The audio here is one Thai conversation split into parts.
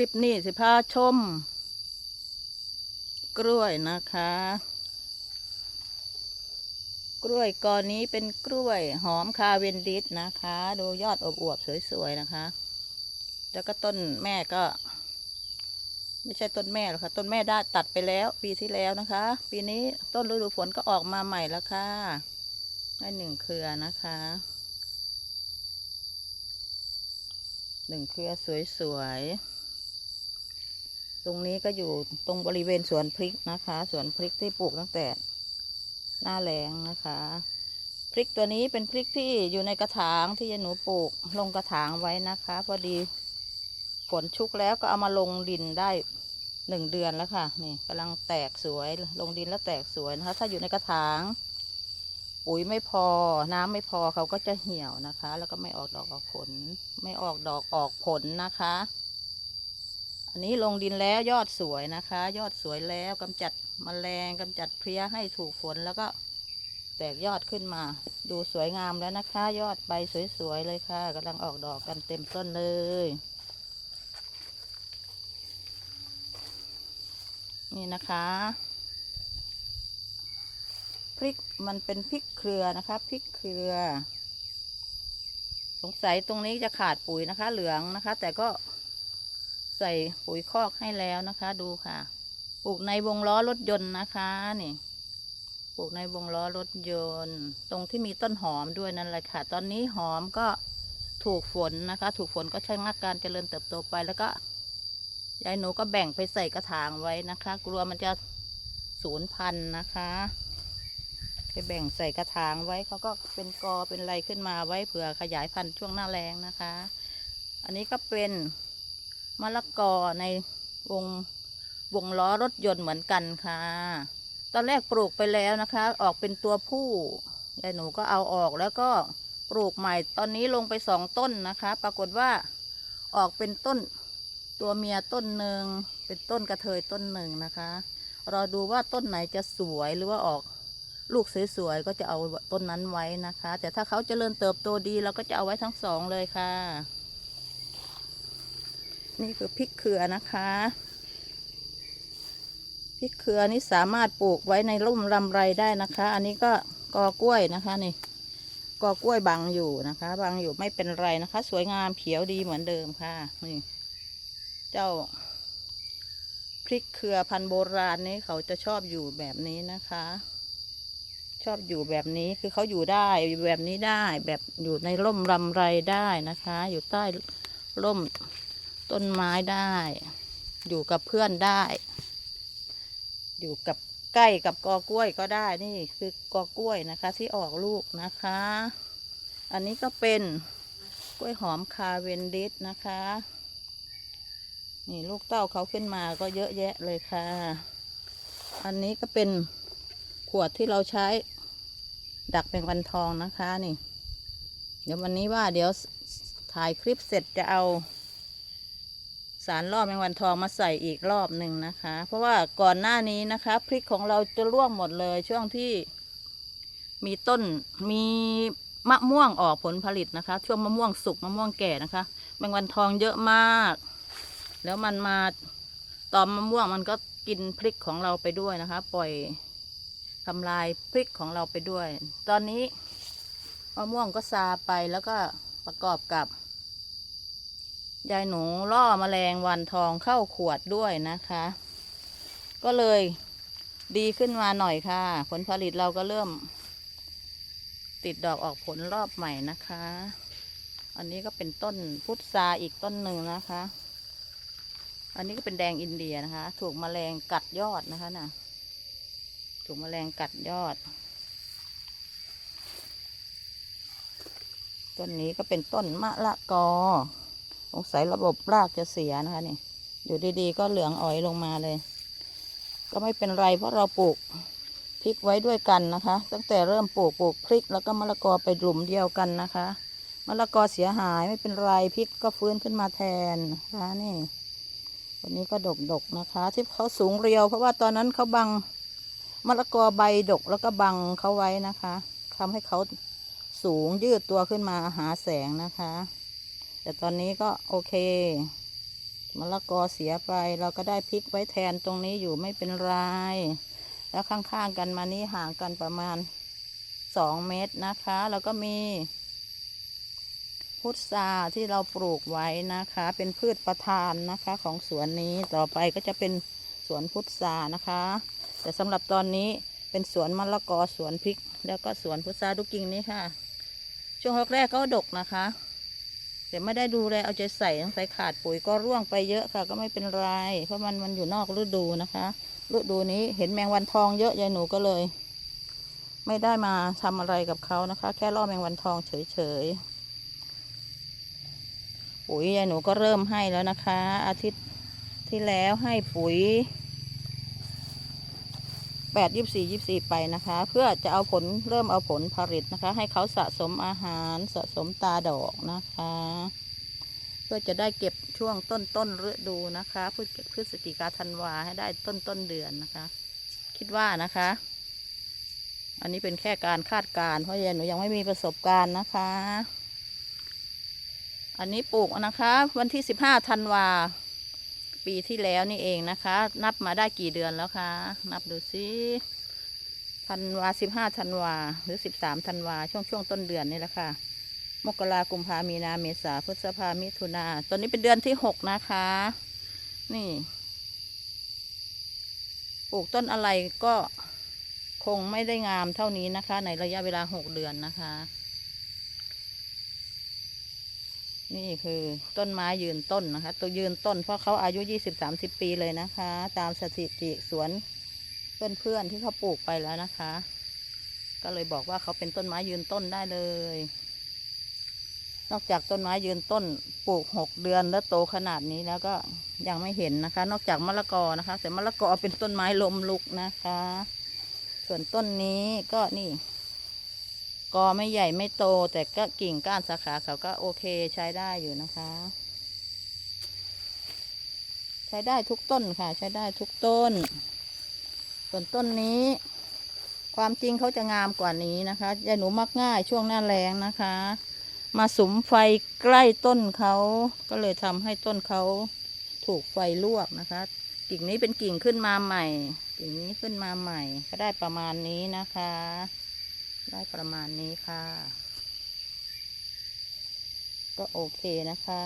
ลิปนี้สิพาชม กล้วยนะคะ กล้วยกอนนี้เป็นกล้วยหอมคาเวนดิสนะคะ ดูยอดอวบๆสวยๆนะคะ แล้วก็ต้นแม่ก็ ไม่ใช่ต้นแม่หรอกค่ะ ต้นแม่ได้ตัดไปแล้ว ปีที่แล้วนะคะ ปีนี้ต้นฤดูฝนก็ออกมาใหม่แล้วค่ะได้หนึ่งเครือนะคะหนึ่งเครือสวยๆ ตรงนี้ก็อยู่ตรงบริเวณสวนพริกนะคะ สวนพริกที่ปลูกตั้งแต่หน้าแล้งนะคะ พริกตัวนี้เป็นพริกที่อยู่ในกระถางที่ยายหนูปลูกลงกระถางไว้นะคะ พอดีฝนชุกแล้วก็เอามาลงดินได้หนึ่งเดือนแล้วค่ะนี่กำลังแตกสวยลงดินแล้วแตกสวยนะคะ ถ้าอยู่ในกระถาง ปุ๋ยไม่พอน้ำไม่พอเขาก็จะเหี่ยวนะคะ แล้วก็ไม่ออกดอกออกผล ไม่ออกดอกออกผลนะคะ อันนี้ลงดินแล้วยอดสวยนะคะ ยอดสวยแล้วกำจัดมแมลงกำจัดเพลี้ยให้ถูกฝนแล้วก็แตกยอดขึ้นมา ดูสวยงามแล้วนะคะ ยอดใบสวยๆเลยค่ะกำลังออกดอกกันเต็มต้นเลยนี่นะคะพริกมันเป็นพริกเครือนะคะพริกเครือ สงสัยตรงนี้จะขาดปุ๋ยนะคะ เหลืองนะคะ แต่ก็ ใส่ปุ๋ยคอกให้แล้วนะคะดูค่ะ ปลูกในวงล้อรถยนต์นะคะนี่ ปลูกในวงล้อรถยนต์ ตรงที่มีต้นหอมด้วยนั่นแหละค่ะ ตอนนี้หอมก็ถูกฝนนะคะ ถูกฝนก็ใช้งักการเจริญเติบโตไปแล้วก็ยายหนูก็แบ่งไปใส่กระถางไว้นะคะ กลัวมันจะสูญพันธุ์นะคะไปแบ่งใส่กระถางไว้เขาก็เป็นกอเป็นอะไรขึ้นมาไว้เผื่อขยายพันธุ์ช่วงหน้าแรงนะคะ อันนี้ก็เป็น มะละกอในวงวงล้อรถยนต์เหมือนกันค่ะ ตอนแรกปลูกไปแล้วนะคะ ออกเป็นตัวผู้ยายหนูก็เอาออกแล้วก็ปลูกใหม่ตอนนี้ลงไปสองต้นนะคะ ปรากฏว่าออกเป็นต้นตัวเมียต้นหนึ่งเป็นต้นกระเทยต้นหนึ่งนะคะรอดูว่าต้นไหนจะสวยหรือว่าออกลูกสวยๆก็จะเอาต้นนั้นไว้นะคะ แต่ถ้าเขาเจริญเติบโตดีเราก็จะเอาไว้ทั้งสองเลยค่ะ นี่คือพริกเขือนะคะพริกเขือนี่สามารถปลูกไว้ในร่มลำไรได้นะคะ อันนี้ก็กอกล้วยนะคะนี่กอกล้วยบังอยู่นะคะบังอยู่ไม่เป็นไรนะคะ สวยงามเขียวดีเหมือนเดิมค่ะนี่เจ้าพริกเครือพันธุ์โบราณนี้เขาจะชอบอยู่แบบนี้นะคะ ชอบอยู่แบบนี้คือเขาอยู่ได้อยู่แบบนี้ได้แบบอยู่ในร่มรำไรได้นะคะ อยู่ใต้ร่ม ต้นไม้ได้ อยู่กับเพื่อนได้ อยู่กับใกล้กับกอกล้วยก็ได้นี่คือกอกล้วยนะคะ ที่ออกลูกนะคะ อันนี้ก็เป็นกล้วยหอมคาเวนดิสนะคะ นี่ลูกเต้าเขาขึ้นมาก็เยอะแยะเลยค่ะ อันนี้ก็เป็นขวดที่เราใช้ดักแมงวันทองนะคะนี่ เดี๋ยววันนี้ว่าเดี๋ยวถ่ายคลิปเสร็จจะเอา สารล่อแมงวันทองมาใส่อีกรอบหนึ่งนะคะ เพราะว่าก่อนหน้านี้นะคะ พริกของเราจะร่วงหมดเลยช่วงที่มีต้นมีมะม่วงออกผลผลิตนะคะ ช่วงมะม่วงสุกมะม่วงแก่นะคะ แมงวันทองเยอะมาก แล้วมันมาตอมมะม่วงมันก็กินพริกของเราไปด้วยนะคะ ปล่อยทำลายพริกของเราไปด้วย ตอนนี้มะม่วงก็ซาไปแล้วก็ประกอบกับ ยายหนูล่อแมลงวันทองเข้าขวดด้วยนะคะ ก็เลยดีขึ้นมาหน่อยค่ะ ผลผลิตเราก็เริ่ม ติดดอกออกผลรอบใหม่นะคะ อันนี้ก็เป็นต้นพุทราอีกต้นหนึ่งนะคะ อันนี้ก็เป็นแดงอินเดียนะคะ ถูกแมลงกัดยอดนะคะน่ะ ถูกแมลงกัดยอดต้นนี้ก็เป็นต้นมะละกอ งสัยระบบรากจะเสียนะคะนี่ อยู่ดีๆ ก็เหลืองอ่อยลงมาเลย ก็ไม่เป็นไรเพราะเราปลูกพริกไว้ด้วยกันนะคะ ตั้งแต่เริ่มปลูกปลูกพริกแล้วก็มะละกอไปหลุมเดียวกันนะคะมะละกอเสียหายไม่เป็นไรพริกก็ฟื้นขึ้นมาแทนนะคะนี่ วันนี้ก็ดกๆนะคะ ที่เขาสูงเรียว เพราะว่าตอนนั้นเขาบังมะละกอใบดกแล้วก็บังเขาไว้นะคะทำให้เขาสูงยืดตัวขึ้นมาหาแสงนะคะ แต่ตอนนี้ก็โอเคมะละกอเสียไปเราก็ได้พริกไว้แทนตรงนี้อยู่ไม่เป็นไร แล้วข้างๆกันมานี้ห่างกันประมาณสองเมตรนะคะ แล้วก็มีพุทราที่เราปลูกไว้นะคะ เป็นพืชประทานนะคะของสวนนี้ต่อไปก็จะเป็นสวนพุทรานะคะ แต่สำหรับตอนนี้เป็นสวนมะละกอสวนพริก แล้วก็สวนพุทราดูกิ่งนี้ค่ะ ช่วงแรกๆก็ดกนะคะ แต่ไม่ได้ดูแลเอาใจใส่ต้องใส่ขาดปุ๋ยก็ร่วงไปเยอะค่ะ ก็ไม่เป็นไร เพราะมันมันอยู่นอกฤดูนะคะ ฤดูนี้เห็นแมงวันทองเยอะยายหนูก็เลย ไม่ได้มาทำอะไรกับเขานะคะ แค่ล่อแมงวันทองเฉยๆปุ๋ยยายหนูก็เริ่มให้แล้วนะคะ อาทิตย์ที่แล้วให้ปุ๋ย แปดยี่สี่ยี่สี่ไปนะคะ เพื่อจะเอาผลเริ่มเอาผลผลิตนะคะ ให้เขาสะสมอาหารสะสมตาดอกนะคะ เพื่อจะได้เก็บช่วงต้นต้นฤดูนะคะพฤศพฤศจิกาธันวาให้ได้ต้นต้นเดือนนะคะ คิดว่านะคะ อันนี้เป็นแค่การคาดการเพราะยายหนูยังไม่มีประสบการณ์นะคะ อันนี้ปลูกนะคะ วันที่สิบห้าธันวา ปีที่แล้วนี่เองนะคะ นับมาได้กี่เดือนแล้วคะ นับดูซิธันวาสิบห้าธันวาหรือสิบสามธันวาช่วงช่วงต้นเดือนนี่แหละค่ะ มกรากุมภามีนาเมษาพฤษภามิถุนาตอนนี้เป็นเดือนที่หกนะคะ นี่ปลูกต้นอะไรก็คงไม่ได้งามเท่านี้นะคะ ในระยะเวลาหกเดือนนะคะ นี่คือต้นไม้ยืนต้นนะคะ ตัวยืนต้นเพราะเขาอายุยี่สิบสามสิบปีเลยนะคะ ตามสถิติสวนเพื่อนๆที่เขาปลูกไปแล้วนะคะ ก็เลยบอกว่าเขาเป็นต้นไม้ยืนต้นได้เลย นอกจากต้นไม้ยืนต้นปลูกหกเดือนแล้วโตขนาดนี้แล้วก็ยังไม่เห็นนะคะ นอกจากมะละกอนะคะ แต่มะละกอเป็นต้นไม้ลมลุกนะคะ ส่วนต้นนี้ก็นี่ กอไม่ใหญ่ไม่โต แต่ก็กิ่งก้านสาขาเขาก็โอเคใช้ได้อยู่นะคะ ใช้ได้ทุกต้นค่ะ ใช้ได้ทุกต้น ส่วนต้นนี้ ความจริงเขาจะงามกว่านี้นะคะยายหนูมักง่ายช่วงหน้าแรงนะคะ มาสุมไฟใกล้ต้นเขาก็เลยทำให้ต้นเขาถูกไฟลวกนะคะ กิ่งนี้เป็นกิ่งขึ้นมาใหม่ กิ่งนี้ขึ้นมาใหม่ ก็ได้ประมาณนี้นะคะ ได้ประมาณนี้ค่ะ ก็โอเคนะคะ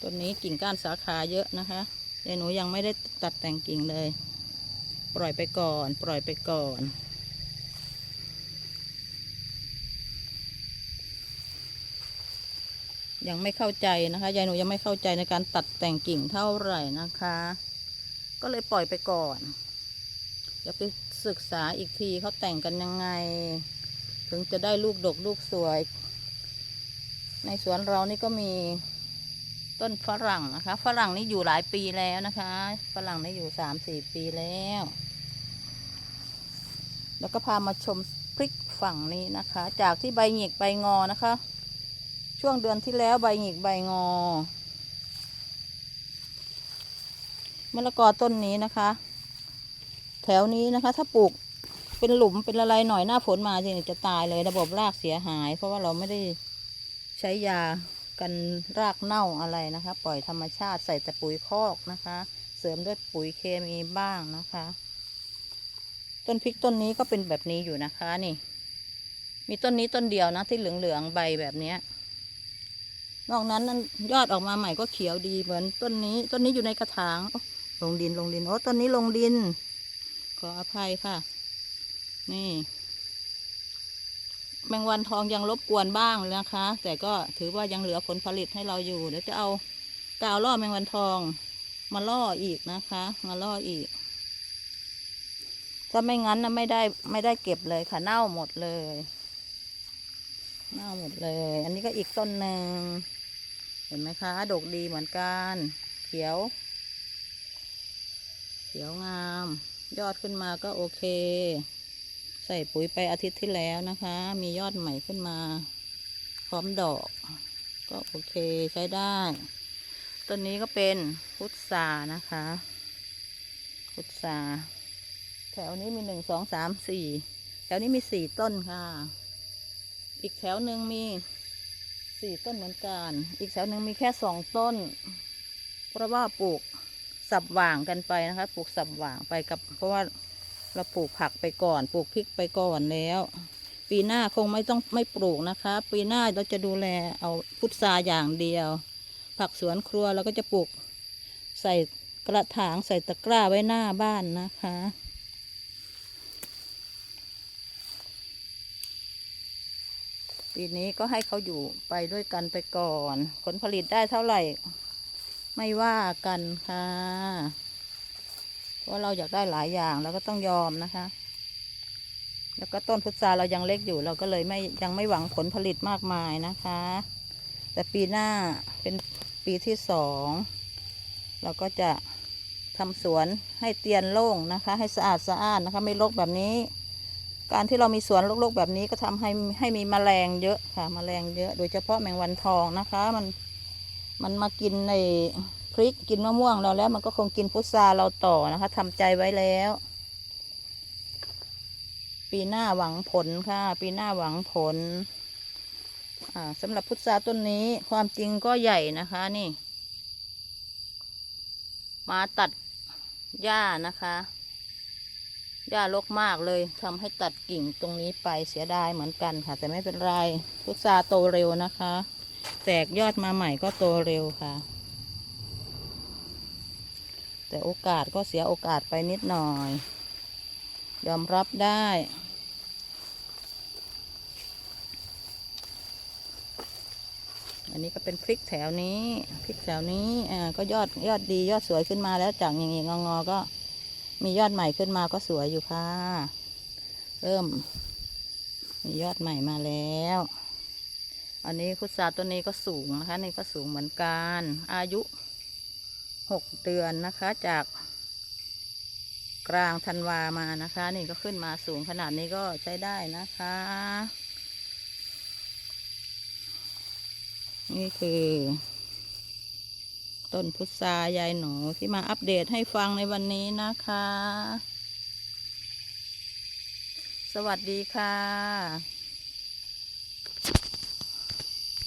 ต้นนี้กิ่งก้านสาขาเยอะนะคะยายหนูยังไม่ได้ตัดแต่งกิ่งเลย ปล่อยไปก่อน ปล่อยไปก่อน ยังไม่เข้าใจนะคะยายหนูยังไม่เข้าใจในการตัดแต่งกิ่งเท่าไหร่นะคะ ก็เลยปล่อยไปก่อน เดี๋ยวไปศึกษาอีกทีเขาแต่งกันยังไง ถึงจะได้ลูกดกลูกสวย ในสวนเรานี่ก็มีต้นฝรั่งนะคะ ฝรั่งนี่อยู่หลายปีแล้วนะคะ ฝรั่งนี่อยู่สามสี่ปีแล้ว แล้วก็พามาชมพริกฝั่งนี้นะคะ จากที่ใบหงิกใบงอนะคะ ช่วงเดือนที่แล้วใบหงิกใบงอมะละกอต้นนี้นะคะ แถวนี้นะคะ ถ้าปลูกเป็นหลุมเป็นอะไรหน่อยหน้าฝนมาทีนี้จะตายเลยระบบรากเสียหาย เพราะว่าเราไม่ได้ใช้ยากันรากเน่าอะไรนะคะ ปล่อยธรรมชาติใส่แต่ปุ๋ยคอกนะคะ เสริมด้วยปุ๋ยเคมีบ้างนะคะ ต้นพริกต้นนี้ก็เป็นแบบนี้อยู่นะคะนี่ มีต้นนี้ต้นเดียวนะที่เหลืองๆใบแบบเนี้ย นอกนั้นนั้นยอดออกมาใหม่ก็เขียวดีเหมือนต้นนี้ ต้นนี้อยู่ในกระถางลงดินลงดินโอ้ต้นนี้ลงดิน ขออภัยค่ะ นี่ แมงวันทองยังรบกวนบ้างเลยนะคะ แต่ก็ถือว่ายังเหลือผลผลิตให้เราอยู่เดี๋ยวจะเอากาวล่อแมงวันทองมาล่ออีกนะคะ มาล่ออีกถ้าไม่งั้นนะไม่ได้ไม่ได้เก็บเลยค่ะเน่าหมดเลยเน่าหมดเลย อันนี้ก็อีกต้นหนึ่ง ห็นไหมคะ ดกดีเหมือนกัน เขียว เขียวงาม ยอดขึ้นมาก็โอเค ใส่ปุ๋ยไปอาทิตย์ที่แล้วนะคะ มียอดใหม่ขึ้นมา พร้อมดอก ก็โอเคใช้ได้ต้นนี้ก็เป็นพุทรานะคะ พุทราแถวนี้มีหนึ่งสองสามสี่แถวนี้มีสี่ต้นค่ะ อีกแถวหนึ่งมี สี่ต้นเหมือนกัน อีกแถวหนึ่งมีแค่สองต้น เพราะว่าปลูกสับหว่างกันไปนะคะ ปลูกสับหว่างไปกับ เพราะว่าเราปลูกผักไปก่อน ปลูกพริกไปก่อนแล้ว ปีหน้าคงไม่ต้องไม่ปลูกนะคะ ปีหน้าเราจะดูแลเอาพุทราอย่างเดียว ผักสวนครัวเราก็จะปลูกใส่กระถางใส่ตะกร้าไว้หน้าบ้านนะคะ ปีนี้ก็ให้เขาอยู่ไปด้วยกันไปก่อน ผลผลิตได้เท่าไหร่ ไม่ว่ากันค่ะ เพราะเราอยากได้หลายอย่างเราก็ต้องยอมนะคะ แล้วก็ต้นพุทราเรายังเล็กอยู่ เราก็เลยไม่ยังไม่หวังผลผลิตมากมายนะคะ แต่ปีหน้าเป็นปีที่สองเราก็จะทำสวนให้เตียนโล่งนะคะ ให้สะอาดสะอาดนะคะ ไม่รกแบบนี้ การที่เรามีสวนรกๆแบบนี้ก็ทำให้ให้มีแมลงเยอะค่ะแมลงเยอะ โดยเฉพาะแมงวันทองนะคะ มันมันมากินในพริกกินมะม่วงเราแล้ว มันก็คงกินพุทราเราต่อนะคะทำใจไว้แล้ว ปีหน้าหวังผลค่ะ ปีหน้าหวังผลอ่าสำหรับพุทราต้นนี้ความจริงก็ใหญ่นะคะนี่ มาตัดหญ้านะคะ หญ้ารกมากเลยทำให้ตัดกิ่งตรงนี้ไปเสียดายเหมือนกันค่ะ แต่ไม่เป็นไรพุทราโตเร็วนะคะ แตกยอดมาใหม่ก็โตเร็วค่ะ แต่โอกาสก็เสียโอกาสไปนิดหน่อย ยอมรับได้อันนี้ก็เป็นพริกแถวนี้พริกแถวนี้อ่าก็ยอดยอดดียอดสวยขึ้นมาแล้วจากอย่างงี้งองอๆก็ มียอดใหม่ขึ้นมาก็สวยอยู่ค่ะ เริ่ม มียอดใหม่มาแล้ว อันนี้พุทราตัวนี้ก็สูงนะคะ นี่ก็สูงเหมือนกัน อายุหกเดือนนะคะ จากกลางธันวามานะคะ นี่ก็ขึ้นมาสูงขนาดนี้ก็ใช้ได้นะคะ นี่คือ ต้นพุทรายายหนูที่มาอัปเดตให้ฟังในวันนี้นะคะ สวัสดีค่ะ